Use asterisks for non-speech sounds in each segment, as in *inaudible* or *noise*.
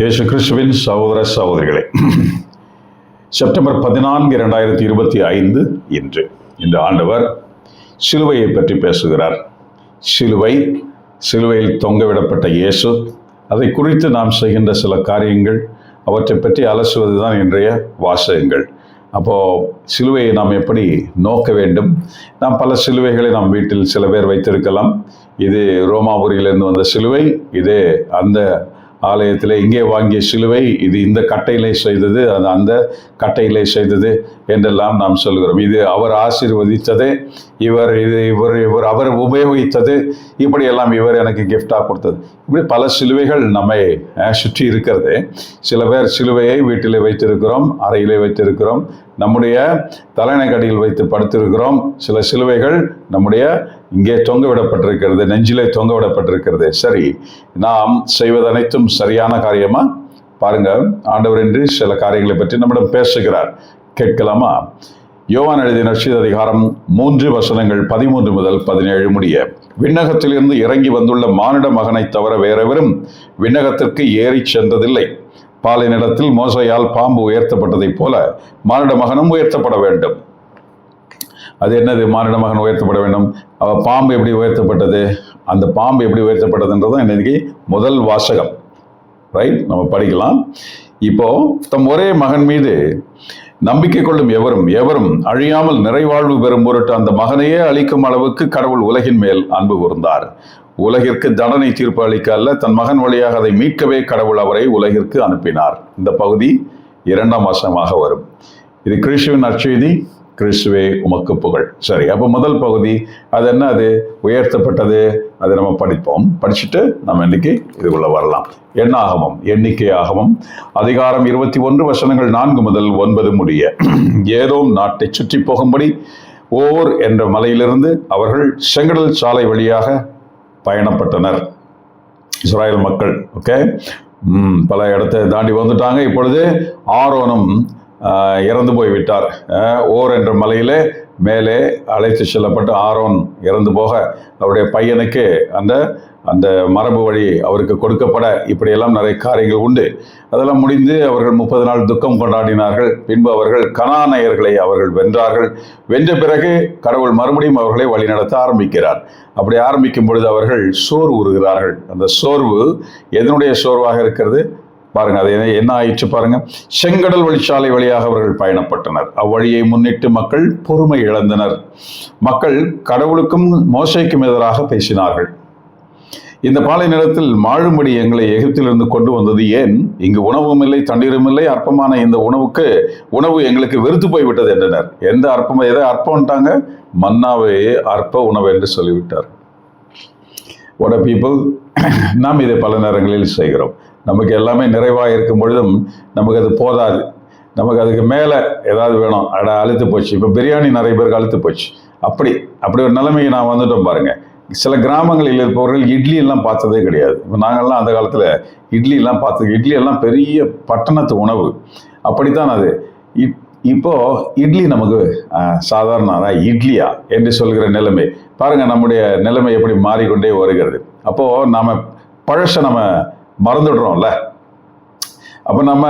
இயேசு கிறிஸ்துவின் சகோதர சகோதரிகளே செப்டம்பர் பதினான்கு இரண்டாயிரத்தி இருபத்தி ஐந்து இன்று இந்த ஆண்டவர் சிலுவையை பற்றி பேசுகிறார். சிலுவை சிலுவையில் தொங்கவிடப்பட்ட இயேசு அதை குறித்து நாம் செய்கின்ற சில காரியங்கள் அவற்றை பற்றி அலசுவது தான் இன்றைய வாசகங்கள். அப்போது சிலுவையை நாம் எப்படி நோக்க வேண்டும்? நாம் பல சிலுவைகளை நாம் வீட்டில் சில பேர் வைத்திருக்கலாம். இது ரோமாபுரியிலிருந்து வந்த சிலுவை இது அந்த ஆலயத்தில் இங்கே வாங்கிய சிலுவை இது இந்த கட்டையிலே செய்தது அது அந்த கட்டையிலே செய்தது என்றெல்லாம் நாம் சொல்கிறோம். இது அவர் ஆசீர்வதித்தது இவர் இது இவர் இவர் அவர் உபயோகித்தது இப்படியெல்லாம் இவர் எனக்கு கிஃப்டாக கொடுத்தது. இப்படி பல சிலுவைகள் நம்மை சுற்றி இருக்கிறது. சில பேர் சிலுவையை வீட்டிலே வைத்திருக்கிறோம் அறையிலே வைத்திருக்கிறோம் நம்முடைய தலைநகடியில் வைத்து படுத்திருக்கிறோம். சில சிலுவைகள் நம்முடைய இங்கே தொங்க விடப்பட்டிருக்கிறது நெஞ்சிலே தொங்க விடப்பட்டிருக்கிறது சரி நாம் செய்வது அனைத்தும் சரியான காரியமா? பாருங்க ஆண்டவர் என்று சில காரியங்களை பற்றி நம்மிடம் பேசுகிறார். கேட்கலாமா? யோவான் எழுதிய நட்சத்திர அதிகாரம் மூன்று வசனங்கள் பதிமூன்று முதல் பதினேழு முடிய விண்ணகத்திலிருந்து இறங்கி வந்துள்ள மானிட மகனை தவிர வேறெவரும் விண்ணகத்திற்கு ஏறி சென்றதில்லை. பாலை நிலத்தில் மோசையால் பாம்பு உயர்த்தப்பட்டதைப் போல மானிட மகனும் உயர்த்தப்பட வேண்டும். அது என்னது? மாநில மகன் உயர்த்தப்பட வேண்டும். அவள் பாம்பு எப்படி உயர்த்தப்பட்டது? அந்த பாம்பு எப்படி உயர்த்தப்பட்டதுன்றதும் இன்னைக்கு முதல் வாசகம். ரைட் நம்ம படிக்கலாம். இப்போ தம் ஒரே மகன் மீது நம்பிக்கை கொள்ளும் எவரும் எவரும் அழியாமல் நிறைவாழ்வு பெறும் பொருட்டு அந்த மகனையே அளிக்கும் அளவுக்கு கடவுள் உலகின் மேல் அன்பு கூர்ந்தார். உலகிற்கு தண்டனை தீர்ப்பு அளிக்க அல்ல தன் மகன் வழியாக அதை மீட்கவே கடவுள் அவரை உலகிற்கு அனுப்பினார். இந்த பகுதி இரண்டாம் வருஷமாக வரும். இது கிறிஸ்துவின் நற்செய்தி. கிறிஸ்துவே உமக்கு புகழ். சரி அப்போ முதல் பகுதி அது என்ன அது? உயர்த்தப்பட்டது. அதை நம்ம படிப்போம். படிச்சுட்டு நம்ம இன்னைக்கு இதுக்குள்ள வரலாம். என்ன எண்ணிக்கையாகவும் எண்ணிக்கை ஆகமம் அதிகாரம் இருபத்தி ஒன்று வசனங்கள் நான்கு முதல் ஒன்பது முடிய. ஏதோ நாட்டை சுற்றி போகும்படி ஓர் என்ற மலையிலிருந்து அவர்கள் செங்கடல் சாலை வழியாக பயணப்பட்டனர். இஸ்ராயல் மக்கள் ஓகே பல இடத்தை தாண்டி வந்துட்டாங்க. இப்பொழுது ஆரோனும் இறந்து போய் விட்டார் ஓர் என்ற மலையிலே மேலே அழைத்து செல்லப்பட்டு ஆரோன் இறந்து போக அவருடைய பையனுக்கு அந்த அந்த மரபு வழி அவருக்கு கொடுக்கப்பட இப்படியெல்லாம் நிறைய காரியங்கள் உண்டு. அதெல்லாம் முடிந்து அவர்கள் முப்பது நாள் துக்கம் கொண்டாடினார்கள். பின்பு அவர்கள் கனானையர்களை அவர்கள் வென்றார்கள். வென்ற பிறகு கடவுள் மறுபடியும் அவர்களை வழிநடத்த ஆரம்பிக்கிறார். அப்படி ஆரம்பிக்கும் பொழுது அவர்கள் சோர்வு உறுகிறார்கள் அந்த சோர்வு எதனுடைய சோர்வாக இருக்கிறது? பாருங்க அது என்ன- ஆயிடுச்சு பாருங்க. செங்கடல் வழிச்சாலை வழியாக அவர்கள் பயணப்பட்டனர். அவ்வழியை முன்னிட்டு மக்கள் பொறுமை இழந்தனர். மக்கள் கடவுளுக்கும் மோசைக்கும் எதிராக பேசினார்கள். இந்த பாலை நிலத்தில் மாழும்படி எங்களை எகிப்திலிருந்து கொண்டு வந்தது ஏன்? இங்கு உணவும் இல்லை தண்ணீரும் இல்லை அற்பமான இந்த உணவுக்கு உணவு எங்களுக்கு வெறுத்து போய்விட்டது என்றனர். எந்த அற்பம் எதை அற்பம்ட்டாங்க? மன்னாவே அற்ப உணவு என்று சொல்லிவிட்டார். ஒட பீப்புள் நாம் இதை பல நேரங்களில் செய்கிறோம். நமக்கு எல்லாமே நிறைவாக இருக்கும் பொழுதும் நமக்கு அது போதாது. நமக்கு அதுக்கு மேலே ஏதாவது வேணும். அட அழுத்து போச்சு. இப்போ பிரியாணி நிறைய பேருக்கு அழுத்து போச்சு. அப்படி அப்படி ஒரு நிலைமைக்கு நான் வந்துட்டோம் பாருங்கள் சில கிராமங்களில் இருப்பவர்கள் இட்லி எல்லாம் பார்த்ததே கிடையாது. இப்போ நாங்கள்லாம் அந்த காலத்தில் இட்லி எல்லாம் பார்த்தது. இட்லி எல்லாம் பெரிய பட்டணத்து உணவு. அப்படித்தான் அது. இப் இப்போது இட்லி நமக்கு சாதாரண இட்லியா என்று சொல்கிற நிலைமை. பாருங்கள் நம்முடைய நிலைமை எப்படி மாறிக்கொண்டே வருகிறது. அப்போது நாம் பழச நம்ம மறந்துடுறோம்ல. அப்போ நம்ம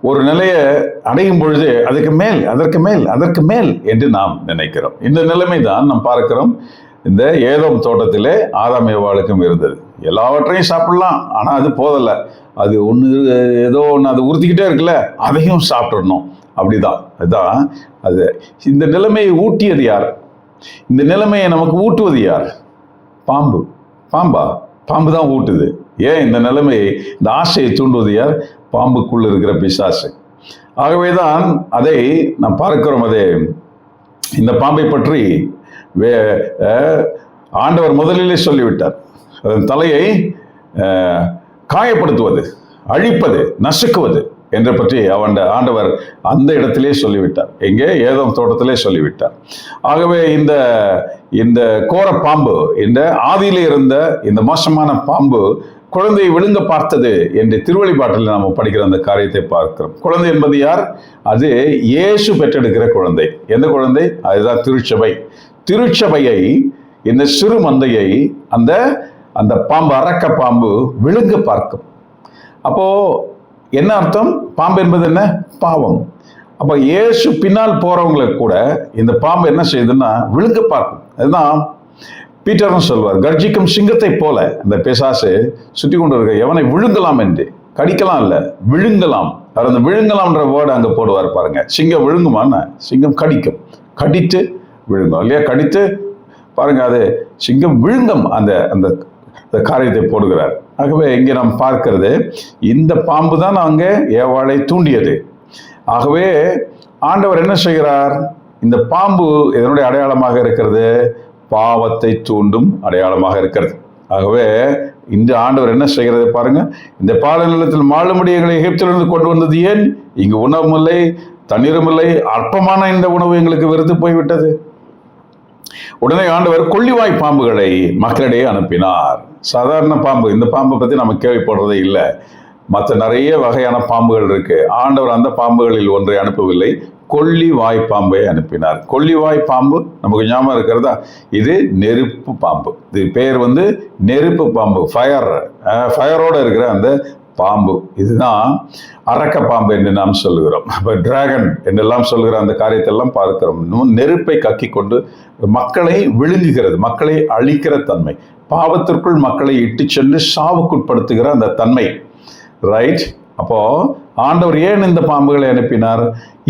ஒரு நிலையை அடையும் பொழுது அதுக்கு மேல் அதற்கு மேல் அதற்கு மேல் என்று நாம் நினைக்கிறோம். இந்த நிலைமை தான் நாம் பார்க்கிறோம். இந்த ஏதோம் தோட்டத்திலே ஆதாம் ஏவாளுக்கும் இருந்தது. எல்லாவற்றையும் சாப்பிடலாம் ஆனால் அது போதலை அது ஒன்று ஏதோ ஒன்று அது உறுத்திக்கிட்டே இருக்குல்ல அதையும் சாப்பிட்றணும் அப்படிதான். அதுதான் அது. இந்த நிலைமையை ஊட்டியது யார்? இந்த நிலைமையை நமக்கு ஊட்டுவது யார்? பாம்பு. பாம்பா? பாம்பு தான் ஊட்டுது. ஏன் இந்த நிலைமையை இந்த ஆசையை தூண்டுவது யார்? பாம்புக்குள்ள இருக்கிற பிசாசு. ஆகவே தான் அதை நாம் பார்க்கிறோம். அதே இந்த பாம்பை பற்றி வே ஆண்டவர் முதலிலே சொல்லிவிட்டார். அதன் தலையை காயப்படுத்துவது அழிப்பது நசுக்குவது என்று பற்றி அவன் ஆண்டவர் அந்த இடத்திலே சொல்லிவிட்டார். எங்கே? ஏதோ தோட்டத்திலே சொல்லிவிட்டார். ஆகவே இந்த இந்த கோர பாம்பு இந்த ஆதியிலே இருந்த இந்த மோசமான பாம்பு குழந்தையை விழுங்க பார்த்தது என்று திருவழிபாட்டில் நாம் படிக்கிற அந்த காரியத்தை பார்க்கிறோம். குழந்தை என்பது யார்? அது இயேசு பெற்றெடுக்கிற குழந்தை. எந்த குழந்தை? அதுதான் திருச்சபை. திருச்சபையை இந்த சிறு மந்தையை அந்த அந்த பாம்பு அரக்க பாம்பு விழுங்க பார்க்கும். அப்போ என்ன அர்த்தம்? பாம்பு என்பது என்ன? பாவம். அப்போ இயேசு பின்னால் போறவங்களுக்கு கூட இந்த பாம்பு என்ன செய்யுதுன்னா விழுங்க பார்க்கும். அதுதான் பீட்டரும் சொல்வார் கர்ஜிக்கும் சிங்கத்தை போல இந்த பிசாசு சுற்றி கொண்டு இருக்க எவனை விழுங்கலாம் என்று. கடிக்கலாம் இல்லை விழுங்கலாம். அவர் அந்த விழுங்கலாம்ன்ற வேர்டு அங்கே போடுவார் பாருங்க. சிங்கம் விழுங்குமான்னு சிங்கம் கடிக்கும். கடித்து விழுங்கும். இல்லையா? கடித்து பாருங்க அது சிங்கம் விழுங்கம் அந்த அந்த அந்த காரியத்தை போடுகிறார். ஆகவே இங்கே நாம் பார்க்கிறது இந்த பாம்பு தான் அங்கே ஏவாளை தூண்டியது. ஆகவே ஆண்டவர் என்ன செய்கிறார்? இந்த பாம்பு இதனுடைய அடையாளமாக இருக்கிறது? பாவத்தை தூண்டும் அடையாளமாக இருக்கிறது. ஆகவே இந்த ஆண்டவர் என்ன செய்கிறது பாருங்க. இந்த பால நிலத்தில் மாளும்படி எங்களை எகிப்திலிருந்து கொண்டு வந்தது ஏன்? இங்கு உணவும் இல்லை தண்ணீரும் இல்லை அற்பமான இந்த உணவு எங்களுக்கு வெறுத்து போய்விட்டது. உடனே ஆண்டவர் கொள்ளிவாய் பாம்புகளை மக்களிடையே அனுப்பினார். சாதாரண பாம்பு இந்த பாம்பை பற்றி நம்ம கேள்விப்படுறதே இல்லை. மற்ற நிறைய வகையான பாம்புகள் இருக்கு. ஆண்டவர் அந்த பாம்புகளில் ஒன்றை அனுப்பவில்லை. கொள்ளிவாய் பாம்பை அனுப்பினார். கொள்ளிவாய் பாம்பு நமக்கு ஞாபகம் இருக்கிறதா? இது நெருப்பு பாம்பு. இது பேர் வந்து நெருப்பு பாம்பு. ஃபயர் ஃபயரோட இருக்கிற அந்த பாம்பு. இதுதான் அரக்க பாம்பு என்று நாம் சொல்லுகிறோம். இப்போ டிராகன் என்றெல்லாம் சொல்கிற அந்த காரியத்தெல்லாம் பார்க்கிறோம். இன்னும் நெருப்பை கக்கி கொண்டு மக்களை விழுங்குகிறது மக்களை அழிக்கிற தன்மை. பாவத்திற்குள் மக்களை இட்டு சென்று சாவுக்குட்படுத்துகிற அந்த தன்மை. ரைட் அப்போ ஆண்டவர் ஏன் இந்த பாம்புகளை அனுப்பினார்?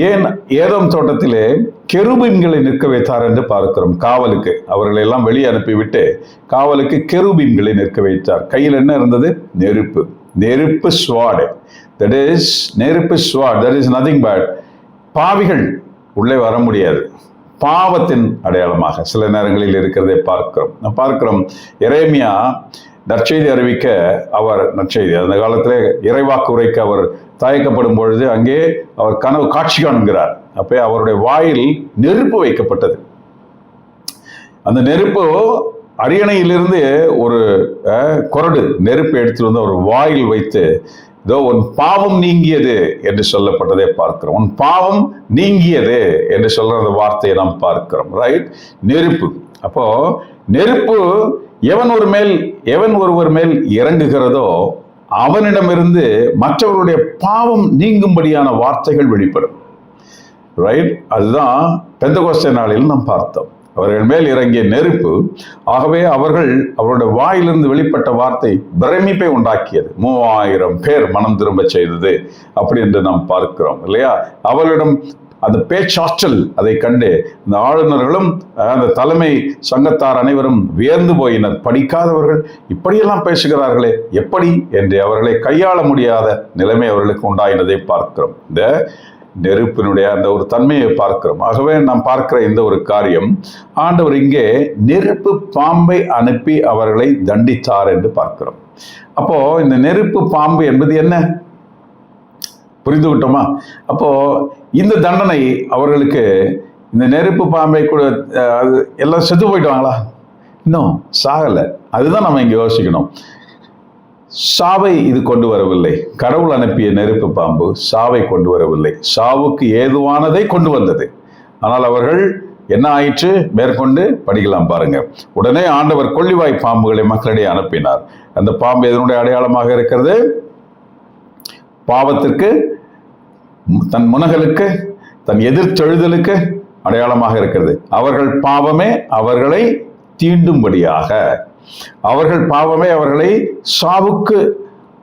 ஏன் ஏதம் தோட்டத்திலே கெருபின்களை நிற்க வைத்தார் என்று பார்க்கிறோம். காவலுக்கு. அவர்களை எல்லாம் வெளியே அனுப்பிவிட்டு காவலுக்கு கெருபின்களை நிற்க வைத்தார். கையில் என்ன இருந்தது? நெருப்பு. நெருப்பு ஸ்வாடு தட் இஸ் நெருப்பு ஸ்வாட் தட் இஸ் நதிங் பட் பாவிகள். உள்ளே வர முடியாது. பாவத்தின் அடையாளமாக சில நேரங்களில் இருக்கிறதை பார்க்கிறோம். நான் பார்க்கிறோம். எரேமியா நற்செய்தி அறிவிக்க அவர் நற்செய்தி. அந்த காலத்தில் இறைவாக்கு உரைக்க அவர் தயக்கப்படும் பொழுது அங்கே அவர் கனவு காட்சி காண்கிறார். அப்போ அவருடைய வாயில் நெருப்பு வைக்கப்பட்டது. அந்த நெருப்பு அரியணையிலிருந்து ஒரு அஹ், கொரடு நெருப்பு எடுத்துட்டு வந்து அவர் வாயில் வைத்து இதோ உன் பாவம் நீங்கியது என்று சொல்லப்பட்டதை பார்க்கிறோம். உன் பாவம் நீங்கியது என்று சொல்ற அந்த வார்த்தையை நாம் பார்க்கிறோம். ரைட் நெருப்பு. அப்போ நெருப்பு எவன் ஒரு மேல் எவன் ஒருவர் மேல் இறங்குகிறதோ அவனிடமிருந்து மற்றவருடைய பாவம் நீங்கும்படியான வார்த்தைகள் வெளிப்படும். ரைட் அதுதான் பெந்தகோஸ்தே நாளில் நாம் பார்த்தோம். அவர்கள் மேல் இறங்கிய நெருப்பு ஆகவே அவர்கள் அவருடைய வாயிலிருந்து வெளிப்பட்ட வார்த்தை பிரமிப்பை உண்டாக்கியது. மூவாயிரம் பேர் மனம் திரும்ப செய்தது அப்படி என்று நாம் பார்க்கிறோம் இல்லையா? அவர்களிடம் அந்த பேச்சாற்றல் அதை கண்டு இந்த ஆளுநர்களும் அந்த தலைமை சங்கத்தார் அனைவரும் வியந்து போயினர். படிக்காதவர்கள் இப்படியெல்லாம் பேசுகிறார்களே எப்படி என்று அவர்களை கையாள முடியாத நிலைமை அவர்களுக்கு உண்டாயினதை பார்க்கிறோம். இந்த நெருப்பினுடைய அந்த ஒரு தன்மையை பார்க்கிறோம். ஆகவே நாம் பார்க்கிற இந்த ஒரு காரியம் ஆண்டவர் இங்கே நெருப்பு பாம்பை அனுப்பி அவர்களை தண்டித்தார் என்று பார்க்கிறோம். அப்போ இந்த நெருப்பு பாம்பு என்பது என்ன? புரிந்து விட்டோமா அப்போ இந்த தண்டனை அவர்களுக்கு இந்த நெருப்பு பாம்பை கூட அது எல்லாம் செத்து போயிட்டாங்களா? இன்னும் சாகலை. அதுதான் நம்ம இங்கே யோசிக்கணும். சாவை இது கொண்டு வரவில்லை. கடவுள் அனுப்பிய நெருப்பு பாம்பு சாவை கொண்டு வரவில்லை. சாவுக்கு ஏதுவானதை கொண்டு வந்தது. ஆனால் அவர்கள் என்ன ஆயிற்று? மேற்கொண்டு படிக்கலாம் பாருங்க. உடனே ஆண்டவர் கொள்ளிவாய் பாம்புகளை மக்களிடையே அனுப்பினார். அந்த பாம்பு எதனுடைய அடையாளமாக இருக்கிறது? பாவத்திற்கு தன் முனகலுக்கு தன் எதிர்த்தெழுதலுக்கு அடையாளமாக இருக்கிறது. அவர்கள் பாவமே அவர்களை தீண்டும்படியாக அவர்கள் பாவமே அவர்களை சாவுக்கு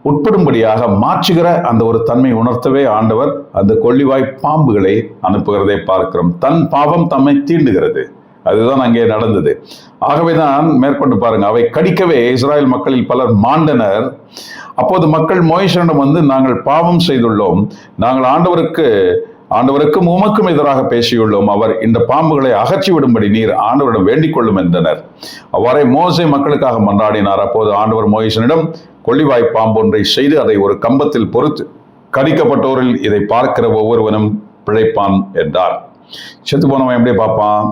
உட்படும்படியாக மாற்றுகிற அந்த ஒரு தன்மை உணர்த்தவே ஆண்டவர் அந்த கொள்ளிவாய் பாம்புகளை அனுப்புகிறதை பார்க்கிறோம். தன் பாவம் தம்மை தீண்டுகிறது. அதுதான் அங்கே நடந்தது. ஆகவேதான் மேற்கொண்டு பாருங்க அவை கடிக்கவே இஸ்ராயல் மக்களில் பலர் மாண்டனர். அப்போது மக்கள் மோயிஷனிடம் வந்து நாங்கள் பாவம் செய்துள்ளோம். நாங்கள் ஆண்டவருக்கு ஆண்டவருக்கும் உமக்கும் எதிராக பேசியுள்ளோம். அவர் இந்த பாம்புகளை அகற்றி விடும்படி நீர் ஆண்டவரிடம் வேண்டிக் கொள்ளும் என்றனர். அவ்வாறே மோசை மக்களுக்காக மன்றாடினார். அப்போது ஆண்டவர் மோயிசனிடம் கொள்ளிவாய் பாம்பு ஒன்றை செய்து அதை ஒரு கம்பத்தில் பொறுத்து கடிக்கப்பட்டோரில் இதை பார்க்கிற ஒவ்வொருவனும் பிழைப்பான் என்றார். செத்து போனவன் எப்படி பார்ப்பான்?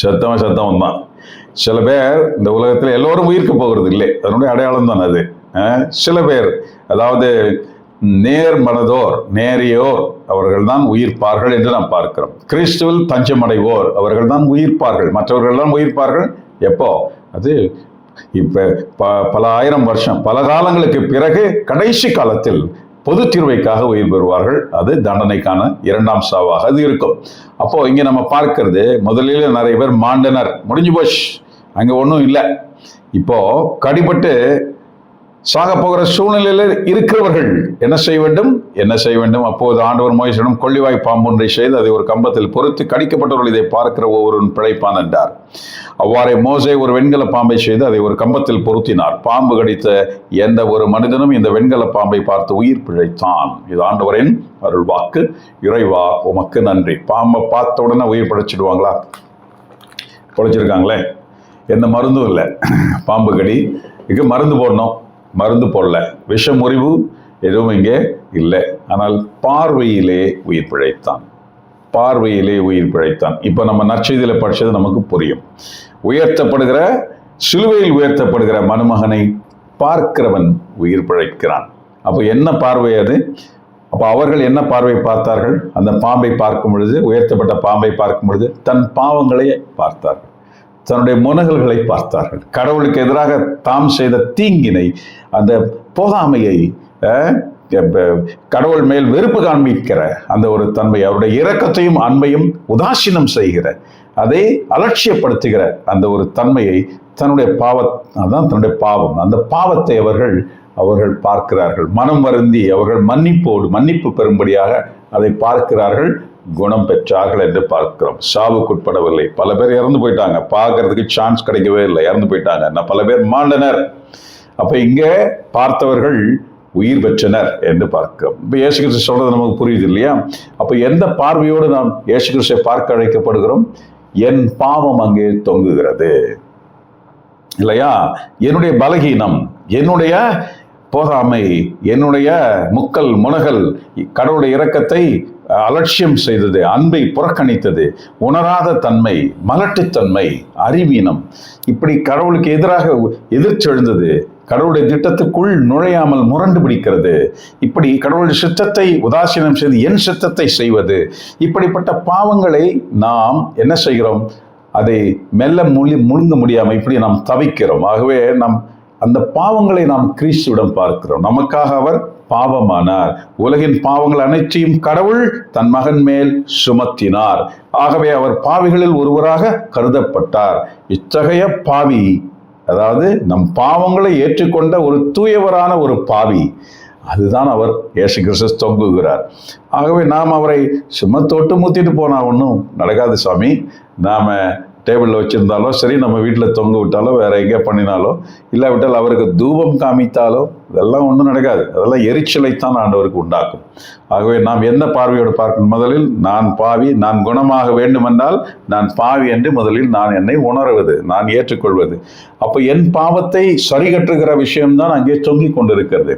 செத்தவன் செத்தவன் தான். சில பேர் இந்த உலகத்தில் எல்லோரும் உயிர்க்க போகிறது இல்லை. அதனுடைய அடையாளம் தான் அது. சில பேர் அதாவது நேர் மனதோர் நேரியோர் அவர்கள் தான் உயிர்ப்பார்கள் என்று நாம் பார்க்கிறோம். கிறிஸ்துவில் தஞ்சமடைவோர் அவர்கள் தான் உயிர்ப்பார்கள். மற்றவர்கள் தான் உயிர்ப்பார்கள்? எப்போ? அது இப்ப ப பல ஆயிரம் வருஷம் பல காலங்களுக்கு பிறகு கடைசி காலத்தில் பொது தீர்வைக்காக உயிர் பெறுவார்கள். அது தண்டனைக்கான இரண்டாம் சாவாக அது இருக்கும். அப்போ இங்கே நம்ம பார்க்கறது முதலில் நிறைய பேர் மாண்டனர். முடிஞ்சு போஷ் அங்கே ஒன்றும் இல்லை. இப்போ கடிபட்டு சாக போகிற சூழ்நிலையில் இருக்கிறவர்கள் என்ன செய்ய வேண்டும்? என்ன செய்ய வேண்டும்? அப்போது ஆண்டவர் மோயிசிடம் கொள்ளிவாய் பாம்பொன்றை செய்து அதை ஒரு கம்பத்தில் பொறுத்து கடிக்கப்பட்டவர்கள் இதை பார்க்கிற ஒவ்வொருவன் பிழைப்பான் என்றார். அவ்வாறே மோசை ஒரு வெண்கல பாம்பை செய்து அதை ஒரு கம்பத்தில் பொருத்தினார். பாம்பு கடித்த எந்த ஒரு மனிதனும் இந்த வெண்கல பாம்பை பார்த்து உயிர் பிழைத்தான். இது ஆண்டவரின் அருள் வாக்கு. இறைவா உமக்கு நன்றி. பாம்பை பார்த்த உடனே உயிர் பிழைச்சிடுவாங்களா? பிழைச்சிருக்காங்களே? எந்த மருந்தும் இல்லை. பாம்பு கடி. இதுக்கு மருந்து போடணும். மருந்து போடல. விஷ முறிவு எதுவும் இங்கே இல்லை. ஆனால் பார்வையிலே உயிர் பிழைத்தான். பார்வையிலே உயிர் பிழைத்தான். இப்போ நம்ம நற்செய்தியில் படித்தது நமக்கு புரியும். உயர்த்தப்படுகிற சிலுவையில் உயர்த்தப்படுகிற மணமகனை பார்க்கிறவன் உயிர் பிழைக்கிறான். அப்போ என்ன பார்வை அது? அப்போ அவர்கள் என்ன பார்வை பார்த்தார்கள்? அந்த பாம்பை பார்க்கும் பொழுது உயர்த்தப்பட்ட பாம்பை பார்க்கும் பொழுது தன் பாவங்களை பார்த்தார்கள். தன்னுடைய முனகல்களை பார்த்தார்கள். கடவுளுக்கு எதிராக தாம் செய்த தீங்கினை அந்த போகாமையை கடவுள் மேல் வெறுப்பு காண்பிக்கிற அந்த ஒரு தன்மை அவருடைய இரக்கத்தையும் அன்பையும் உதாசீனம் செய்கிற அதை அலட்சியப்படுத்துகிற அந்த ஒரு தன்மையை தன்னுடைய பாவ அதான் தன்னுடைய பாவம். அந்த பாவத்தை அவர்கள் அவர்கள் பார்க்கிறார்கள். மனம் வருந்தி அவர்கள் மன்னிப்போடு மன்னிப்பு பெறும்படியாக அதை பார்க்கிறார்கள். குணம் பெற்றார்கள் என்று பார்க்கிறோம். சாவுக்குட்படவில்லை பல பேர் இறந்து போயிட்டாங்க. பார்க்கறதுக்கு சான்ஸ் கிடைக்கவே இல்லை. இறந்து போயிட்டாங்க. நான் பல பேர் மாண்டனர். அப்போ இங்கே பார்த்தவர்கள் உயிர் பெற்றனர் என்று பார்க்கிறோம். இப்போ இயேசு கிறிஸ்து சொல்கிறது நமக்கு புரியுது இல்லையா? அப்போ எந்த பார்வையோடு நாம் இயேசு கிறிஸ்துவை பார்க்க அழைக்கப்படுகிறோம்? என் பாவம் அங்கே தொங்குகிறது. இல்லையா? என்னுடைய பலகீனம் என்னுடைய போதாமை என்னுடைய முக்கல் முனகல் கடவுளுடைய இரக்கத்தை அலட்சியம் செய்தது அன்பை புறக்கணித்தது உணராத தன்மை மலட்டுத்தன்மை அறிவீனம். இப்படி கடவுளுக்கு எதிராக எதிர்ச்செழுந்தது கடவுளுடைய திட்டத்துக்குள் நுழையாமல் முரண்டு பிடிக்கிறது இப்படி கடவுளுடைய சித்தத்தை உதாசீனம் செய்து என் சித்தத்தை செய்வது இப்படிப்பட்ட பாவங்களை நாம் என்ன செய்கிறோம்? அதை மெல்ல முழு முழுங்க முடியாமல் இப்படி நாம் தவிக்கிறோம். ஆகவே நாம் அந்த பாவங்களை நாம் கிறிஸ்துவிடம் பார்க்கிறோம். நமக்காக அவர் பாவமானார். உலகின் பாவங்கள் அனைத்தையும் கடவுள் தன் மகன் மேல் சுமத்தினார். ஆகவே அவர் பாவிகளில் ஒருவராக கருதப்பட்டார். இத்தகைய பாவி அதாவது நம் பாவங்களை ஏற்றுக்கொண்ட ஒரு தூயவரான ஒரு பாவி அதுதான் அவர் ஏசு கிறிஸ்து தொங்குகிறார். ஆகவே நாம் அவரை சும்மா தொட்டு முத்திட்டு போனா ஒன்றும் நடக்காது சாமி. நாம டேபிளில் வச்சுருந்தாலோ சரி நம்ம வீட்டில் தொங்க விட்டாலோ வேற எங்கேயா பண்ணினாலோ இல்லாவிட்டால் அவருக்கு தூபம் காமித்தாலோ இதெல்லாம் ஒன்றும் நடக்காது. அதெல்லாம் எரிச்சலைத்தான் ஆண்டவருக்கு உண்டாக்கும். ஆகவே நாம் எந்த பார்வையோடு பார்க்கும் முதலில் நான் பாவி நான் குணமாக வேண்டுமென்றால் நான் பாவி என்று முதலில் நான் என்னை உணர்வது நான் ஏற்றுக்கொள்வது. அப்போ என் பாவத்தை சரிகட்டுகிற விஷயம்தான் அங்கே தொங்கிக் கொண்டிருக்கிறது.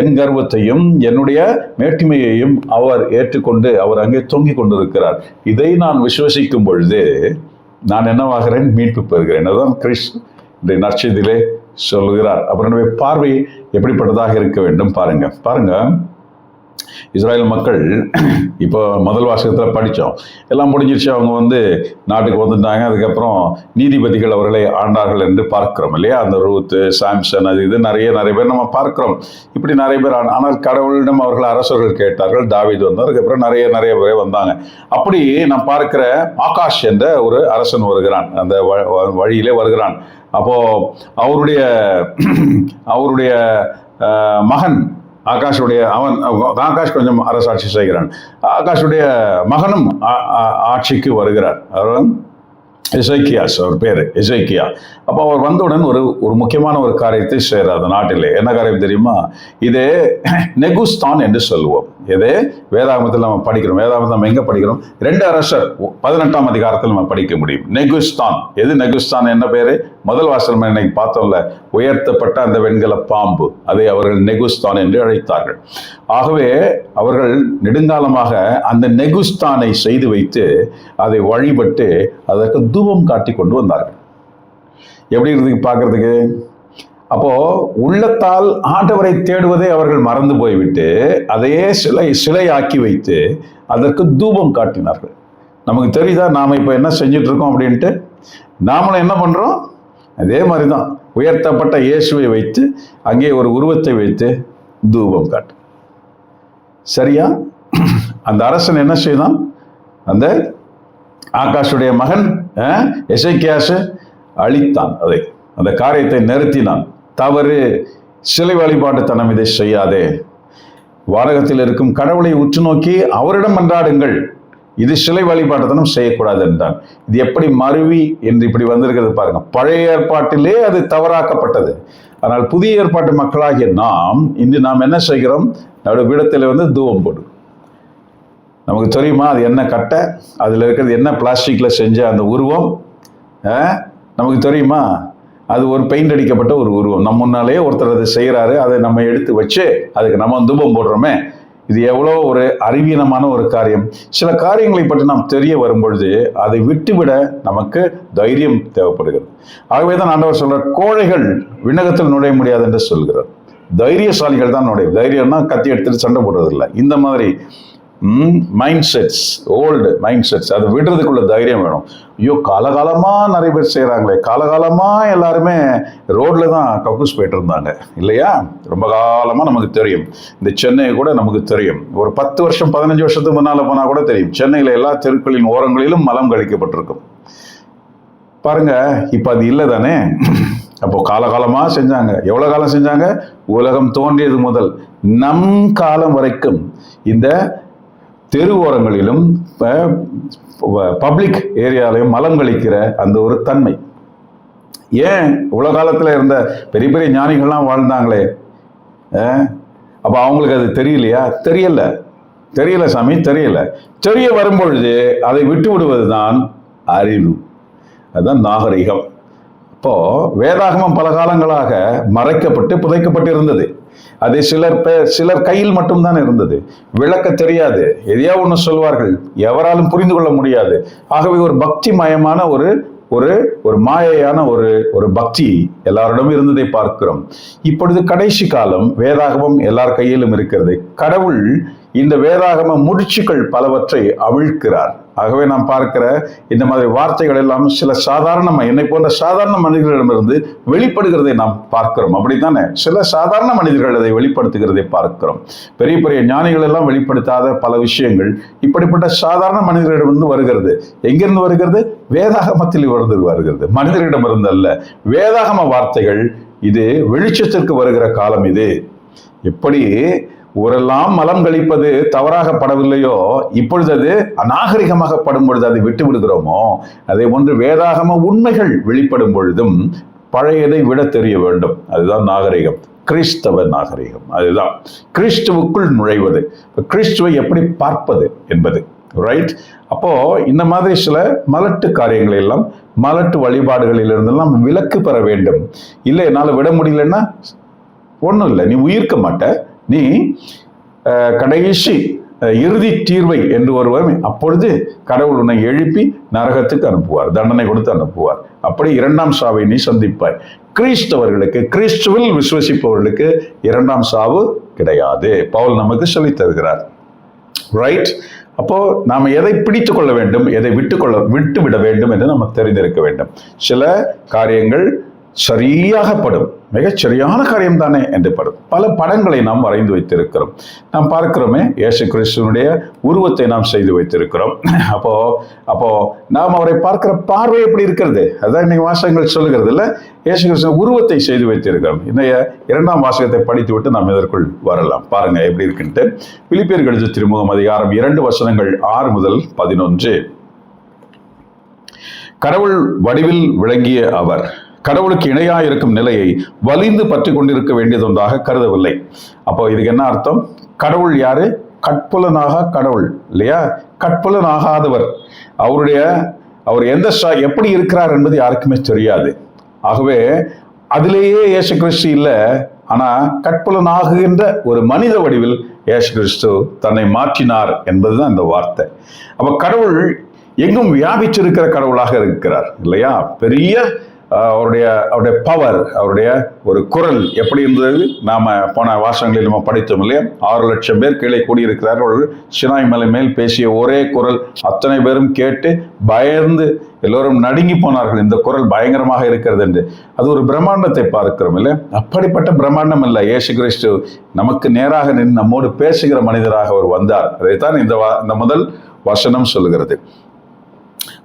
என் கர்வத்தையும் என்னுடைய மேட்டிமையையும் அவர் ஏற்றுக்கொண்டு அவர் அங்கே தொங்கிக் கொண்டிருக்கிறார். இதை நான் விசுவசிக்கும் பொழுது நான் என்னவாகிறேன்? மீட்பு பெறுகிறேன். அதுதான் கிறிஸ்து இந்த நற்செய்தியிலே சொல்கிறார். அப்புறம் என்னுடைய பார்வை எப்படிப்பட்டதாக இருக்க வேண்டும்? பாருங்க. பாருங்க. இஸ்ராயல் மக்கள் இப்போ முதல் வாசகத்தில் படித்தோம். எல்லாம் முடிஞ்சிருச்சு அவங்க வந்து நாட்டுக்கு வந்துட்டாங்க. அதுக்கப்புறம் நீதிபதிகள் அவர்களை ஆண்டார்கள் என்று பார்க்கிறோம் இல்லையா? அந்த ரூத்து சாம்சன் அது இது நிறைய நிறைய பேர் நம்ம பார்க்கிறோம். இப்படி நிறைய பேர் ஆனால் கடவுளிடம் அவர்கள் அரசர்கள் கேட்டார்கள் தாவீது வந்தார் அதுக்கப்புறம் நிறைய நிறைய பேர் வந்தாங்க. அப்படி நான் பார்க்கிற ஆகாஷ் என்ற ஒரு அரசன் வருகிறான் அந்த வ- வழியிலே வருகிறான். அப்போது அவருடைய அவருடைய மகன் ஆகாஷுடைய அவன் ஆகாஷ் கொஞ்சம் அரசாட்சி செய்கிறான். ஆகாஷுடைய மகனும் ஆட்சிக்கு வருகிறார். அவர் இசைக்கியாஸ் அவர் பேர் இசைக்கியா. அப்போ அவர் வந்தவுடன் ஒரு ஒரு முக்கியமான ஒரு காரியத்தை செய்கிறார் அந்த நாட்டிலே. என்ன காரியம் தெரியுமா? இது நெகுஸ்தான் என்று சொல்லுவோம் இதே வேதாகமத்தில் நம்ம படிக்கிறோம். வேதாகமத்தில் நம்ம எங்கே படிக்கிறோம்? ரெண்டு அரசர் பதினெட்டாம் அதிகாரத்தில் நம்ம படிக்க முடியும். நெகுஸ்தான். எது நெகுஸ்தான்? என்ன பேர்? முதல் வாசல் இன்னைக்கு பார்த்தோம்ல? உயர்த்தப்பட்ட அந்த வெண்கல பாம்பு. அதை அவர்கள் நெகுஸ்தான் என்று அழைத்தார்கள். ஆகவே அவர்கள் நெடுங்காலமாக அந்த நெகுஸ்தானை செய்து வைத்து அதை வழிபட்டு அதற்கு தூபம் காட்டி கொண்டு வந்தார்கள். எப்படி இருக்கு பார்க்கறதுக்கு? அப்போ உள்ளத்தால் ஆண்டவரை தேடுவதை அவர்கள் மறந்து போய்விட்டு அதையே சிலை சிலையாக்கி வைத்து அதற்கு தூபம் காட்டினார்கள். நமக்கு தெரியுதா நாம் இப்போ என்ன செஞ்சுட்டு இருக்கோம் அப்படின்ட்டு? நாமளும் என்ன பண்ணுறோம் அதே மாதிரி தான் உயர்த்தப்பட்ட இயேசுவை வைத்து அங்கே ஒரு உருவத்தை வைத்து தூபம் காட்டு. சரியா? அந்த அரசன் என்ன செய்தான்? அந்த ஆகாஷுடைய மகன் எசைக்கியாசு அழித்தான் அதை அந்த காரியத்தை நிறுத்தினான். தவறு சிலை வழிபாட்டுத்தனம் இதை செய்யாதே. வாடகத்தில் இருக்கும் கடவுளை உற்று நோக்கி அவரிடம் மன்றாடுங்கள் இது சிலை வழிபாட்டுத்தனம் செய்யக்கூடாது என்றான். இது எப்படி மருவி என்று இப்படி வந்திருக்கிறது பாருங்க. பழைய ஏற்பாட்டிலே அது தவறாக்கப்பட்டது. ஆனால் புதிய ஏற்பாட்டு மக்களாகிய நாம் இன்று நாம் என்ன செய்கிறோம்? நம்முடைய பீடத்தில் வந்து தூவம் போடும் நமக்கு தெரியுமா? அது என்ன கட்டை? அதில் இருக்கிறது என்ன பிளாஸ்டிக்கில் செஞ்ச அந்த உருவம்? ஆ? நமக்கு தெரியுமா? அது ஒரு பெயிண்ட் அடிக்கப்பட்ட ஒரு உருவம். நம்ம முன்னாலேயே ஒருத்தர் அதை செய்கிறாரு அதை நம்ம எடுத்து வச்சு அதுக்கு நம்ம தூபம் போடுறோமே. இது எவ்வளோ ஒரு அறிவீனமான ஒரு காரியம். சில காரியங்களை பற்றி நாம் தெரிய வரும்பொழுது அதை விட்டுவிட நமக்கு தைரியம் தேவைப்படுகிறது. ஆகவே தான் ஆண்டவர் சொல்றார் கோழைகள் விண்ணகத்தில் நுழைய முடியாது என்று சொல்கிறார். தைரியசாலிகள் தான் நுழையும். தைரியம்னா கத்தி எடுத்துட்டு சண்டை போடுறதில்லை. இந்த மாதிரி mindsets old mindsets அது விடுறதுக்குள்ள தைரியம் வேணும். ஐயோ காலகாலமாக நிறைய பேர் செய்கிறாங்களே காலகாலமாக எல்லாருமே ரோட்டில் தான் கக்கூஸ் போயிட்டு இருந்தாங்க. இல்லையா? ரொம்ப காலமாக நமக்கு தெரியும். இந்த சென்னையை கூட நமக்கு தெரியும். ஒரு பத்து வருஷம் பதினஞ்சு வருஷத்துக்கு முன்னால் போனால் கூட தெரியும். சென்னையில் எல்லா தெருக்களின் ஓரங்களிலும் மலம் கழிக்கப்பட்டிருக்கும். பாருங்க இப்போ அது இல்லை தானே? அப்போ காலகாலமாக செஞ்சாங்க. எவ்வளோ காலம் செஞ்சாங்க? உலகம் தோன்றியது முதல். நம் காலம் வரைக்கும் இந்த தெரு ஓரங்களிலும் பப்ளிக் ஏரியாலையும் மலம் கழிக்கிற அந்த ஒரு தன்மை. ஏன் இவ்வளோ காலத்தில் இருந்த பெரிய பெரிய ஞானிகள்லாம் வாழ்ந்தாங்களே? அப்போ அவங்களுக்கு அது தெரியலையா? தெரியல. தெரியல சாமி தெரியல. தெரிய வரும்பொழுது அதை விட்டு விடுவது தான் அறிவு அதுதான் நாகரிகம். இப்போ வேதாகமம் பல காலங்களாக மறைக்கப்பட்டு புதைக்கப்பட்டு இருந்தது அது சிலர் சிலர் கையில் மட்டும்தான் இருந்தது. விளக்க தெரியாது. எதையோ ஒன்று சொல்வார்கள். எவராலும் புரிந்து கொள்ள முடியாது. ஆகவே ஒரு பக்தி மயமான ஒரு ஒரு ஒரு மாயையான ஒரு ஒரு பக்தி எல்லாரிடமும் இருந்ததை பார்க்கிறோம். இப்பொழுது கடைசி காலம். வேதாகமம் எல்லார் கையிலும் இருக்கிறது. கடவுள் இந்த வேதாகம முடிச்சுக்கள் பலவற்றை அவிழ்க்கிறார். ஆகவே நாம் பார்க்கிற இந்த மாதிரி வார்த்தைகள் எல்லாம் சில சாதாரண என்னை போன்ற சாதாரண மனிதர்களிடமிருந்து வெளிப்படுகிறதை நாம் பார்க்கிறோம். அப்படித்தானே? சில சாதாரண மனிதர்கள் அதை வெளிப்படுத்துகிறதை பார்க்கிறோம். பெரிய பெரிய ஞானிகள் எல்லாம் வெளிப்படுத்தாத பல விஷயங்கள் இப்படிப்பட்ட சாதாரண மனிதர்களிடமிருந்து வருகிறது. எங்கிருந்து வருகிறது? வேதாகமத்தில் இருந்து வருகிறது. மனிதர்களிடமிருந்து அல்ல. வேதாகம வார்த்தைகள் இது வெளிச்சத்திற்கு வருகிற காலம் இது. எப்படி? ஊரெல்லாம் மலம் கழிப்பது தவறாகப்படவில்லையோ? இப்பொழுது அது அநாகரிகமாக படும் பொழுது அதை விட்டு விடுகிறோமோ? அதே போன்று வேதாகம உண்மைகள் வெளிப்படும் பொழுதும் பழையதை விட தெரிய வேண்டும். அதுதான் நாகரிகம். கிறிஸ்தவ நாகரிகம். அதுதான். கிறிஸ்துவுக்குள் நுழைவது. கிறிஸ்துவை எப்படி பார்ப்பது என்பது. ரைட் அப்போ இந்த மாதிரி சில மலட்டு காரியங்களை எல்லாம் மலட்டு வழிபாடுகளில் இருந்தெல்லாம் விலக்கு பெற வேண்டும். இல்லை என்னால் விட முடியலன்னா ஒன்றும் இல்லை. நீ உயிர்க்க மாட்ட. நீ கடைசி இறுதி தீர்வை என்று ஒருவர் அப்பொழுது கடவுள் உன்னை எழுப்பி நரகத்துக்கு அனுப்புவார் தண்டனை கொடுத்து அனுப்புவார். அப்படி இரண்டாம் சாவை நீ சந்திப்பாய். கிறிஸ்தவர்களுக்கு கிறிஸ்துவில் விசுவசிப்பவர்களுக்கு இரண்டாம் சாவு கிடையாது. பவுல் நமக்கு சொல்லித் தருகிறார். ரைட் அப்போ நாம் எதை பிடித்து கொள்ள வேண்டும் எதை விட்டுக்கொள்ள விட்டு விட வேண்டும் என்று நம்ம தெரிந்திருக்க வேண்டும். சில காரியங்கள் சரியாகப்படும். மிகச்சரியான காரியம் தானே என்று படம் பல படங்களை நாம் வரைந்து வைத்திருக்கிறோம். நாம் பார்க்கிறோமே இயேசு கிறிஸ்துவனுடைய உருவத்தை நாம் செய்து வைத்திருக்கிறோம். அப்போ அப்போ நாம் அவரை பார்க்கிற பார்வை எப்படி இருக்கிறது? அதான் இன்னைக்கு வாசகங்கள் சொல்லுகிறது இல்லை? இயேசு கிறிஸ்துவ உருவத்தை செய்து வைத்திருக்கிறோம். இன்றைய இரண்டாம் வாசகத்தை படித்து விட்டு நாம் இதற்குள் வரலாம்? பாருங்க எப்படி இருக்குன்ட்டு. பிலிப்பியர்கள் திருமுகம் அதிகாரம் இரண்டு வசனங்கள் ஆறு முதல் பதினொன்று. கடவுள் வடிவில் விளங்கிய அவர். கடவுளுக்கு இணையாக இருக்கும் நிலையை வலிந்து பற்றி கொண்டிருக்க வேண்டியதொன்றாக கருதவில்லை. அப்போ இதுக்கு என்ன அர்த்தம்? கடவுள் யாரு? கட்புலனாக கடவுள் இல்லையா? கட்புலனாகாதவர் அவருடைய அவர் எந்த எப்படி இருக்கிறார் என்பது யாருக்குமே தெரியாது. ஆகவே அதிலேயே ஏசு கிறிஸ்து இல்லை ஆனால் கட்புலனாகுகின்ற ஒரு மனித வடிவில் ஏசு கிறிஸ்து தன்னை மாற்றினார் என்பதுதான் இந்த வார்த்தை. அப்போ கடவுள் எங்கும் வியாபிச்சிருக்கிற கடவுளாக இருக்கிறார் இல்லையா? பெரிய அவருடைய அவருடைய பவர் அவருடைய ஒரு குரல் எப்படி இருந்தது? நாம போன வாசங்களில் நம்ம படித்தோம் இல்லையா? ஆறு லட்சம் பேர் கீழே கூடியிருக்கிறார்கள். சினாய் மலை மேல் பேசிய ஒரே குரல். அத்தனை பேரும் கேட்டு பயந்து எல்லோரும் நடுங்கி போனார்கள். இந்த குரல் பயங்கரமாக இருக்கிறது என்று. அது ஒரு பிரம்மாண்டத்தை பார்க்கிறோம் இல்லை அப்படிப்பட்ட பிரம்மாண்டம் இல்லை இயேசு கிறிஸ்து நமக்கு நேராக நின்று நம்மோடு பேசுகிற மனிதராக அவர் வந்தார். அதைத்தான் இந்த வா- இந்த முதல் வசனம் சொல்லுகிறது.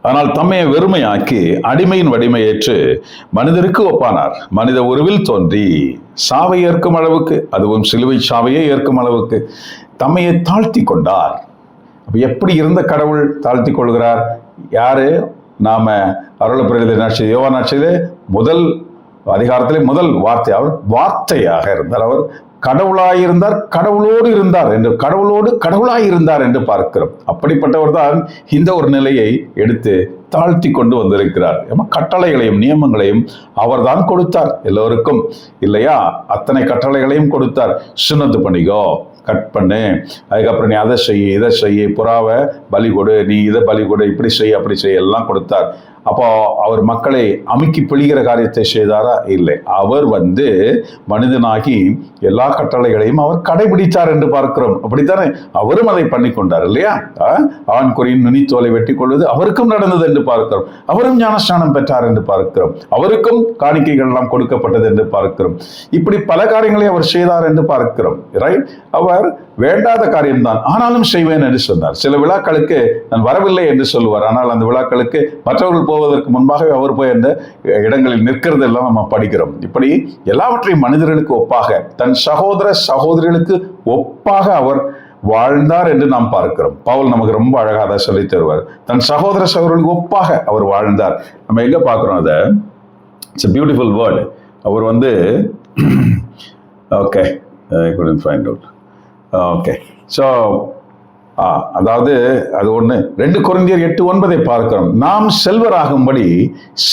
ஆனால் தம்மையை வெறுமையாக்கி அடிமையின் வடிமையேற்று மனிதருக்கு ஒப்பானார். மனித உருவில் தோன்றி சாவை ஏற்கும் அளவுக்கு அதுவும் சிலுவை சாவையே ஏற்கும் அளவுக்கு தம்மையை தாழ்த்தி கொண்டார். அப்போ எப்படி இருந்த கடவுள் தாழ்த்தி கொள்கிறார்? யாரு? நாம அருளப்பிரதி நாட்சி யோகா நட்சத்திர முதல் அதிகாரத்திலே முதல் வார்த்தை அவர் வார்த்தையாக இருந்தார். அவர் கடவுளாயிருந்தார் கடவுளோடு இருந்தார் என்று கடவுளோடு கடவுளாய் இருந்தார் என்று பார்க்கிறோம். அப்படிப்பட்டவர் தான் இந்த ஒரு நிலையை எடுத்து தாழ்த்தி கொண்டு வந்திருக்கிறார். ஏமா கட்டளைகளையும் நியமங்களையும் அவர்தான் கொடுத்தார் எல்லோருக்கும். இல்லையா? அத்தனை கட்டளைகளையும் கொடுத்தார். சுண்ணத்து பண்ணிக்கோ கட் பண்ணு. அதுக்கப்புறம் நீ அதை செய் இதை செய்ய புறாவை பலி கொடு நீ இதை பலி கொடு இப்படி செய் அப்படி செய்ய எல்லாம் கொடுத்தார். அப்போ அவர் மக்களை அமுக்கி பிழிகிற காரியத்தை செய்தாரா? இல்லை. அவர் வந்து மனிதனாகி எல்லா கட்டளைகளையும் அவர் கடைபிடித்தார் என்று பார்க்கிறோம். அப்படித்தானே? அவரும் அதை பண்ணி கொண்டார் இல்லையா ஆண் குறியின் நுனித்தோலை வெட்டி கொள்வது அவருக்கும் நடந்தது என்று பார்க்கிறோம். அவரும் ஞானஸ்நானம் பெற்றார் என்று பார்க்கிறோம். அவருக்கும் காணிக்கைகள் எல்லாம் கொடுக்கப்பட்டது என்று பார்க்கிறோம். இப்படி பல காரியங்களை அவர் செய்தார் என்று பார்க்கிறோம். ரைட் அவர் வேண்டாத காரியம்தான். ஆனாலும் செய்வேன் என்று சொன்னார். சில விழாக்களுக்கு நான் வரவில்லை என்று சொல்லுவார். ஆனால் அந்த விழாக்களுக்கு மற்றவர்கள் போவதற்கு முன்பாகவே அவர் போய் அந்த இடங்களில் நிற்கிறதெல்லாம் நம்ம படிக்கிறோம். இப்படி எல்லாவற்றையும் மனிதர்களுக்கு ஒப்பாக தன் சகோதர சகோதரிகளுக்கு ஒப்பாக அவர் வாழ்ந்தார் என்று நாம் பார்க்கிறோம். பவுல் நமக்கு ரொம்ப அழகாக தான் சொல்லித் தருவார். தன் சகோதர சகோதரர்களுக்கு ஒப்பாக அவர் வாழ்ந்தார். நம்ம எங்க பார்க்குறோம் அதை? இட்ஸ் பியூட்டிஃபுல் வேர்டு அவர் வந்து okay I couldn't find out okay so அதாவது அது ஒன்று ரெண்டு குறைந்தியர் எட்டு ஒன்பதை பார்க்கிறோம். நாம் செல்வராகும்படி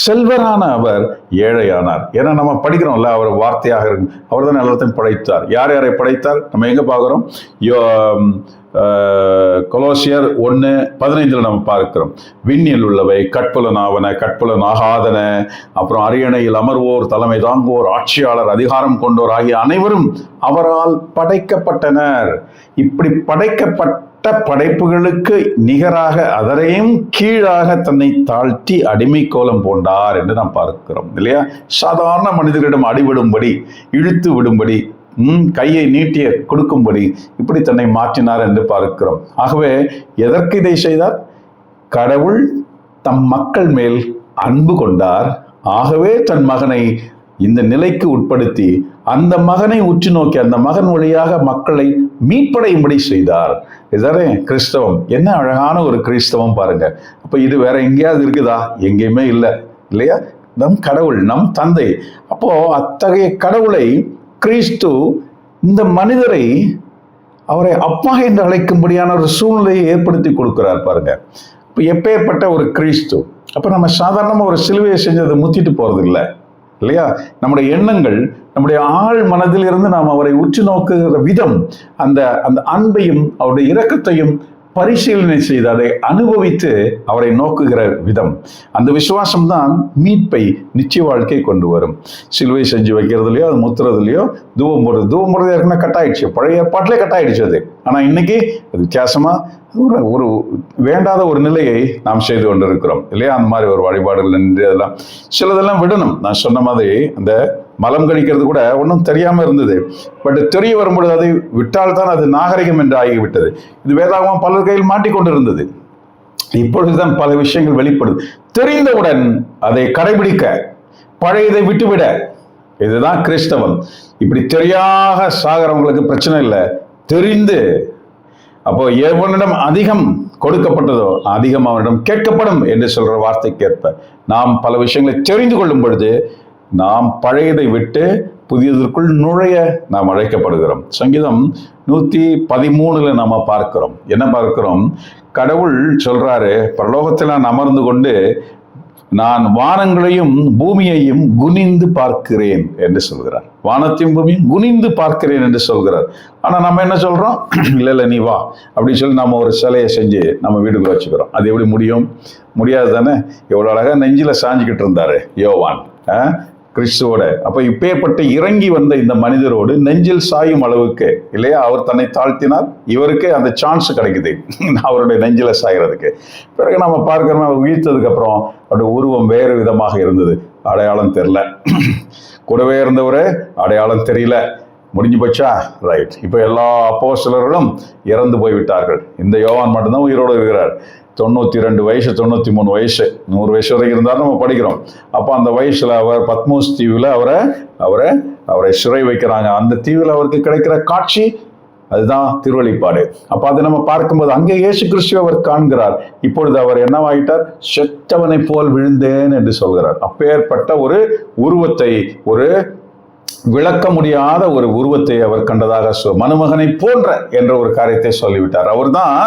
செல்வரான அவர் ஏழையானார். ஏன்னா நம்ம படிக்கிறோம்ல அவர் வார்த்தையாக இருக்கும் அவர் தான் எல்லாத்தையும் படைத்தார். யார் யாரை படைத்தார்? நம்ம எங்கே பார்க்குறோம்? யோ கொலோசியர் ஒன்று பதினைந்தில் நம்ம பார்க்கிறோம். விண்ணில் உள்ளவை கட்புலனாவன கட்புலனாகாதன அப்புறம் அரியணையில் அமர்வோர் தலைமை தாங்குவோர் ஆட்சியாளர் அதிகாரம் கொண்டோர் ஆகிய அனைவரும் அவரால் படைக்கப்பட்டனர். இப்படி படைக்கப்பட்ட படைப்புகளுக்கு நிகராக அதரையும் கீழாக தன்னை தாழ்த்தி அடிமை கோலம் போண்டார் என்று நாம் பார்க்கிறோம் இல்லையா? சாதாரண மனிதர்களிடம் அடிவிடும்படி இழுத்து விடும்படி கையை நீட்டிய கொடுக்கும்படி இப்படி தன்னை மாற்றினார் என்று பார்க்கிறோம். ஆகவே எதற்கு இதை செய்தார்? கடவுள் தம் மக்கள் மேல் அன்பு கொண்டார். ஆகவே தன் மகனை இந்த நிலைக்கு உட்படுத்தி அந்த மகனை உற்று நோக்கி அந்த மகன் வழியாக மக்களை மீட்படையும்படி செய்தார். இதுதானே கிறிஸ்தவம். என்ன அழகான ஒரு கிறிஸ்தவம் பாருங்க. அப்ப இது வேற எங்கேயாவது இருக்குதா? எங்கேயுமே இல்லை. இல்லையா? நம் கடவுள் நம் தந்தை. அப்போ அத்தகைய கடவுளை கிறிஸ்து இந்த மனிதரை அவரை அப்பா என்று அழைக்கும்படியான ஒரு சூழ்நிலையை ஏற்படுத்தி கொடுக்கிறார் பாருங்க. இப்போ எப்பேற்பட்ட ஒரு கிறிஸ்து. அப்போ நம்ம சாதாரணமாக ஒரு சிலுவையை செஞ்சு அதை முத்திட்டு போகிறது இல்லை இல்லையா? நம்முடைய எண்ணங்கள் நம்முடைய ஆழ் மனதிலிருந்து நாம் அவரை உற்று நோக்குகிற விதம் அந்த அந்த அன்பையும் அவருடைய இரக்கத்தையும் பரிசீலனை செய்து அதை அனுபவித்து அவரை நோக்குகிற விதம். அந்த விசுவாசம் தான் மீட்பை நிச்சய வாழ்க்கை கொண்டு வரும். சிலுவை செஞ்சு வைக்கிறதுலையோ அது முத்துறதுலையோ தூவம் போடுறது தூவம் போடுறது ஏற்கனவே கட்டாயிடுச்சு. பழைய ஏற்பாட்டிலே கட்டாயிடுச்சு அது. ஆனால் இன்னைக்கு அது வித்தியாசமாக ஒரு ஒரு வேண்டாத ஒரு நிலையை நாம் செய்து கொண்டிருக்கிறோம். இல்லையா? அந்த மாதிரி ஒரு வழிபாடுகள் நின்று அதெல்லாம் சிலதெல்லாம் விடணும். நான் சொன்ன மாதிரி அந்த மலம் கழிக்கிறது கூட ஒன்றும் தெரியாமல் இருந்தது. பட் தெரிய வரும்பொழுது அதை விட்டால்தான் அது நாகரிகம் என்று ஆகிவிட்டது. இது வேதாகமம் பலர் கையில் மாட்டிக்கொண்டு இருந்தது இப்பொழுதுதான் பல விஷயங்கள் வெளிப்படுது. தெரிந்தவுடன் அதை கடைபிடிக்க பழையதை விட்டுவிட இதுதான் கிறிஸ்தவம். இப்படி தெரியாக சாகிறவங்களுக்கு பிரச்சனை இல்லை. தெரிந்து அப்போ எவனிடம் அதிகம் கொடுக்கப்பட்டதோ அதிகம் அவனிடம் கேட்கப்படும் என்று சொல்ற வார்த்தைக்கேற்ப நாம் பல விஷயங்களை தெரிந்து கொள்ளும் பொழுது நாம் பழையதை விட்டு புதியதற்குள் நுழைய நாம் அழைக்கப்படுகிறோம். சங்கீதம் நூத்தி பதிமூணுல நாம பார்க்கிறோம். என்ன பார்க்கிறோம்? கடவுள் சொல்றாரு பரலோகத்தில் நான் அமர்ந்து கொண்டு நான் வானங்களையும் பூமியையும் குனிந்து பார்க்கிறேன் என்று சொல்கிறார். வானத்தையும் பூமியும் குனிந்து பார்க்கிறேன் என்று சொல்கிறார். ஆனால் நம்ம என்ன சொல்கிறோம் இல்லை *clears throat* இல்லை நீ வா அப்படின்னு சொல்லி நம்ம ஒரு சிலையை செஞ்சு நம்ம வீட்டுக்குள்ள வச்சுக்கிறோம். அது எப்படி முடியும்? முடியாது தானே? இவ்வளோ அழகாக நெஞ்சில் சாஞ்சுக்கிட்டு இருந்தார் யோவான். கிறிஸ்துவோட. அப்போ இப்பேற்பட்டு இறங்கி வந்த இந்த மனிதரோடு நெஞ்சில் சாயும் அளவுக்கு இல்லையா? அவர் தன்னை தாழ்த்தினால் இவருக்கு அந்த சான்ஸ் கிடைக்குது. *laughs* அவருடைய நெஞ்சில் சாயறதுக்கு. பிறகு நம்ம பார்க்கிறோம் அவர் உயிர்த்ததுக்கப்புறம் அவருடைய உருவம் வேறு விதமாக இருந்தது. அடையாளம் தெரில *clears throat* கூடவே இருந்தவர் அடையாளம் தெரியல. முடிஞ்சு போச்சா? ரைட் இப்போ எல்லா அப்போஸ்தலர்களும் இறந்து போய்விட்டார்கள். இந்த யோவான் மட்டும்தான் உயிரோடு இருக்கிறார். தொண்ணூற்றி ரெண்டு வயசு தொண்ணூற்றி மூணு வயசு நூறு வயசு வரைக்கும் இருந்தாலும் நம்ம படிக்கிறோம். அப்போ அந்த வயசில் அவர் பத்மோஸ் தீவில் அவரை அவரை அவரை சிறை வைக்கிறாங்க. அந்த தீவில் அவருக்கு கிடைக்கிற காட்சி அதுதான் திருவழிப்பாடு. அப்போ அதை நம்ம பார்க்கும்போது அங்கே இயேசு கிறிஸ்துவ அவர் காண்கிறார். இப்பொழுது அவர் என்னவாயிட்டார்? செத்தவனை போல் விழுந்தேன் என்று சொல்கிறார். அப்பேற்பட்ட ஒரு உருவத்தை ஒரு விளக்க முடியாத ஒரு உருவத்தை அவர் கண்டதாக மனுமகனை போன்ற என்ற ஒரு காரியத்தை சொல்லிவிட்டார். அவர்தான்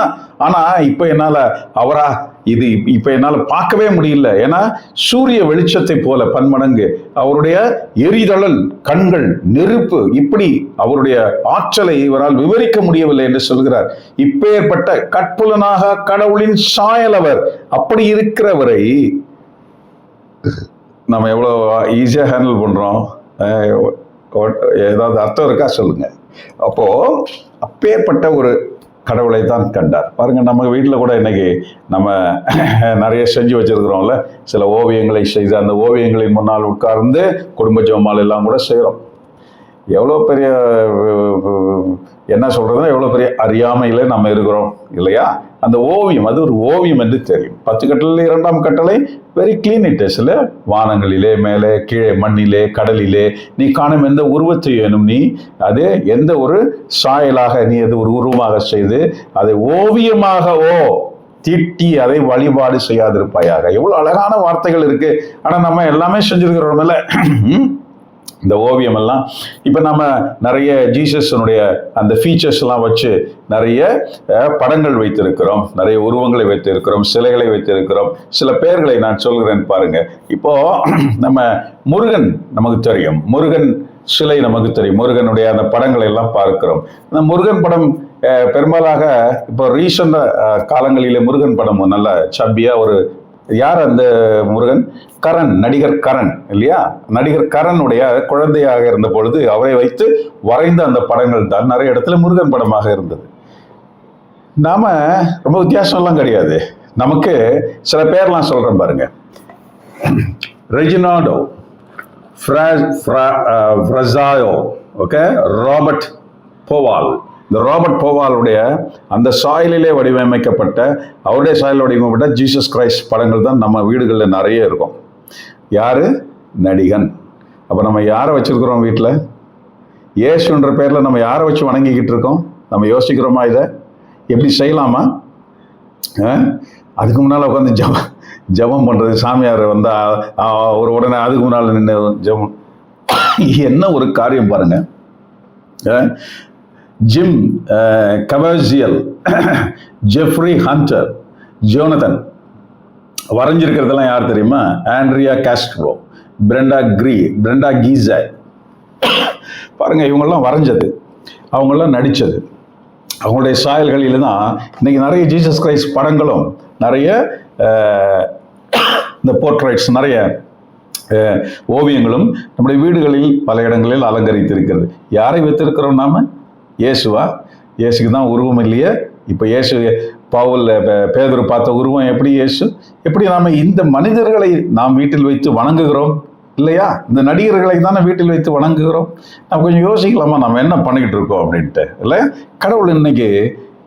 ஆனா இப்ப என்னால அவரா இது இப்ப என்னால பார்க்கவே முடியல. ஏன்னா சூரிய வெளிச்சத்தை போல பன்மடங்கு அவருடைய எரிதழல் கண்கள் நெருப்பு இப்படி அவருடைய ஆற்றலை இவரால் விவரிக்க முடியவில்லை என்று சொல்கிறார். இப்பேற்பட்ட கட்புலனாக கடவுளின் சாயல் அவர் அப்படி இருக்கிறவரை நம்ம எவ்வளோ ஈஸியாக ஹேண்டில் பண்ணுறோம் ஏதாவது அர்த்தம் இருக்கா? சொல்லுங்கள் அப்போது அப்பேற்பட்ட ஒரு கடவுளை தான் கண்டார். பாருங்க நம்ம வீட்டில் கூட இன்னைக்கு நம்ம நிறைய செஞ்சு வச்சுருக்குறோம்ல. சில ஓவியங்களை செய்து அந்த ஓவியங்களின் முன்னால் உட்கார்ந்து குடும்ப ஜோமால் எல்லாம் கூட செய்கிறோம் எவ்வளோ பெரிய என்ன சொல்கிறதுனா எவ்வளோ பெரிய அறியாமையில் நம்ம இருக்கிறோம் இல்லையா? அந்த ஓவியம் அது ஒரு ஓவியம் என்று தெரியும். பத்து கட்டளில் இரண்டாம் கட்டளை வெரி கிளீன் வானங்களிலே மேலே கீழே மண்ணிலே கடலிலே நீ காணும் எந்த உருவத்தை வேணும் நீ அது எந்த ஒரு சாயலாக நீ அது ஒரு உருவமாக செய்து அதை ஓவியமாகவோ தீட்டி அதை வழிபாடு செய்யாதிருப்பாயாக. எவ்வளோ அழகான வார்த்தைகள் இருக்குது ஆனால் நம்ம எல்லாமே செஞ்சிருக்கிறோம்ல இந்த ஓவியம் எல்லாம் இப்போ நம்ம நிறைய ஜீசஸனுடைய அந்த ஃபீச்சர்ஸ் எல்லாம் வச்சு நிறைய படங்கள் வைத்திருக்கிறோம். நிறைய உருவங்களை வைத்திருக்கிறோம் சிலைகளை வைத்திருக்கிறோம். சில பெயர்களை நான் சொல்கிறேன் பாருங்க. இப்போ *clears throat* நம்ம முருகன் நமக்கு தெரியும். முருகன் சிலை நமக்கு தெரியும். முருகனுடைய அந்த படங்களை எல்லாம் பார்க்கிறோம். இந்த முருகன் படம் பெரும்பாலாக இப்போ ரீசெண்டாக காலங்களிலே முருகன் படம் நல்ல சப்பியாக ஒரு யார் அந்த முருகன்? கரண் நடிகர் கரண் இல்லையா? நடிகர் கரனுடைய குழந்தையாக இருந்த பொழுது அவரை வைத்து வரைந்த அந்த படங்கள் தான் நிறைய இடத்துல முருகன் படமாக இருந்தது. நாம ரொம்ப வித்தியாசம்லாம் கிடையாது. நமக்கு சில பேர்லாம் சொல்றேன் பாருங்க. ரெஜினாடோ ஃப்ரா ஃப்ரா ஃப்ரஸாயோ ஓகே ராபர்ட் போவால். இந்த ராபர்ட் போவாலுடைய அந்த சாயலிலே வடிவமைக்கப்பட்ட அவருடைய சாயலில் வடிவமைக்கப்பட்ட ஜீசஸ் கிரைஸ்ட் படங்கள் தான் நம்ம வீடுகளில் நிறைய இருக்கும். யார்? நடிகன். அப்போ நம்ம யாரை வச்சுருக்குறோம் வீட்டில்? இயேசுன்ற பேரில் நம்ம யாரை வச்சு வணங்கிக்கிட்டு இருக்கோம்? நம்ம யோசிக்கிறோமா இதை? எப்படி செய்யலாமா? ஆ? அதுக்கு முன்னால் உட்காந்து ஜபம் ஜபம் பண்ணுறது சாமியார் வந்தால் ஒரு உடனே அதுக்கு முன்னால் நின்று ஜபம். என்ன ஒரு காரியம் பாருங்கள் ஆ? ஜிம் கவர்ஜியல் ஜெஃப்ரி ஹண்டர் ஜோனதன் வரைஞ்சிருக்கிறதெல்லாம் யார் தெரியுமா? ஆண்ட்ரியா காஸ்ட்ரோ பிரெண்டா கிரி பிரெண்டா கீசா பாருங்க இவங்கெல்லாம் வரைஞ்சது. அவங்கெல்லாம் நடித்தது அவங்களுடைய சாயல்களில் தான் இன்னைக்கு நிறைய ஜீசஸ் கிரைஸ்ட் படங்களும் நிறைய uh, *coughs* இந்த போர்ட்ரைட்ஸ் நிறைய uh, ஓவியங்களும் நம்முடைய வீடுகளில் பல இடங்களில் அலங்கரித்திருக்கிறது. யாரை வைத்திருக்கிறோம் நாம? இயேசுவா? இயேசுக்கு தான் உருவம் இல்லையே? இப்போ இயேசு பவுல் பேதர் பார்த்த உருவம் எப்படி இயேசு? எப்படி நாம் இந்த மனிதர்களை நாம் வீட்டில் வைத்து வணங்குகிறோம்? இல்லையா? இந்த நடிகர்களை தானே வீட்டில் வைத்து வணங்குகிறோம்? நம்ம கொஞ்சம் யோசிக்கலாமா? நம்ம என்ன பண்ணிக்கிட்டு இருக்கோம் அப்படின்ட்டு இல்லை கடவுள் இன்னைக்கு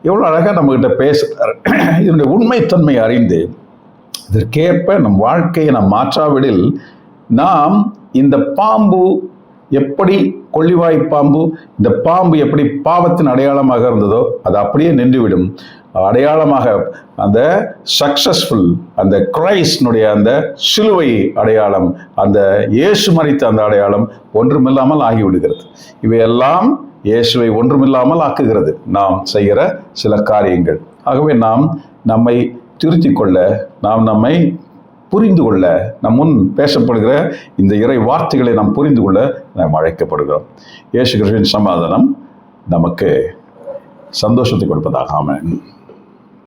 எவ்வளோ அழகாக நம்மக்கிட்ட பேசுகிறார் இதனுடைய உண்மைத்தன்மை அறிந்து இதற்கேற்ப நம் வாழ்க்கையை நாம் மாற்றாவிடில் நாம் இந்த பாம்பு எப்படி கொள்ளிவாய் பாம்பு இந்த பாம்பு எப்படி பாவத்தின் அடையாளமாக இருந்ததோ அது அப்படியே நின்றுவிடும். அடையாளமாக அந்த சக்சஸ்ஃபுல் அந்த கிரைஸ்னுடைய அந்த சிலுவை அடையாளம் அந்த இயேசு மறித்த அந்த அடையாளம் ஒன்றுமில்லாமல் ஆகிவிடுகிறது. இவையெல்லாம் இயேசுவை ஒன்றுமில்லாமல் ஆக்குகிறது. நாம் செய்கிற சில காரியங்கள். ஆகவே நாம் நம்மை திருத்திக் கொள்ள நாம் நம்மை புரிந்து கொள்ள நம் முன் பேசப்படுகிற இந்த இறை வார்த்தைகளை நாம் புரிந்து கொள்ள நாம் அழைக்கப்படுகிறோம். இயேசு கிருஷ்ணன் சமாதானம் நமக்கு சந்தோஷத்தை கொடுப்பதாக. ஆமென்.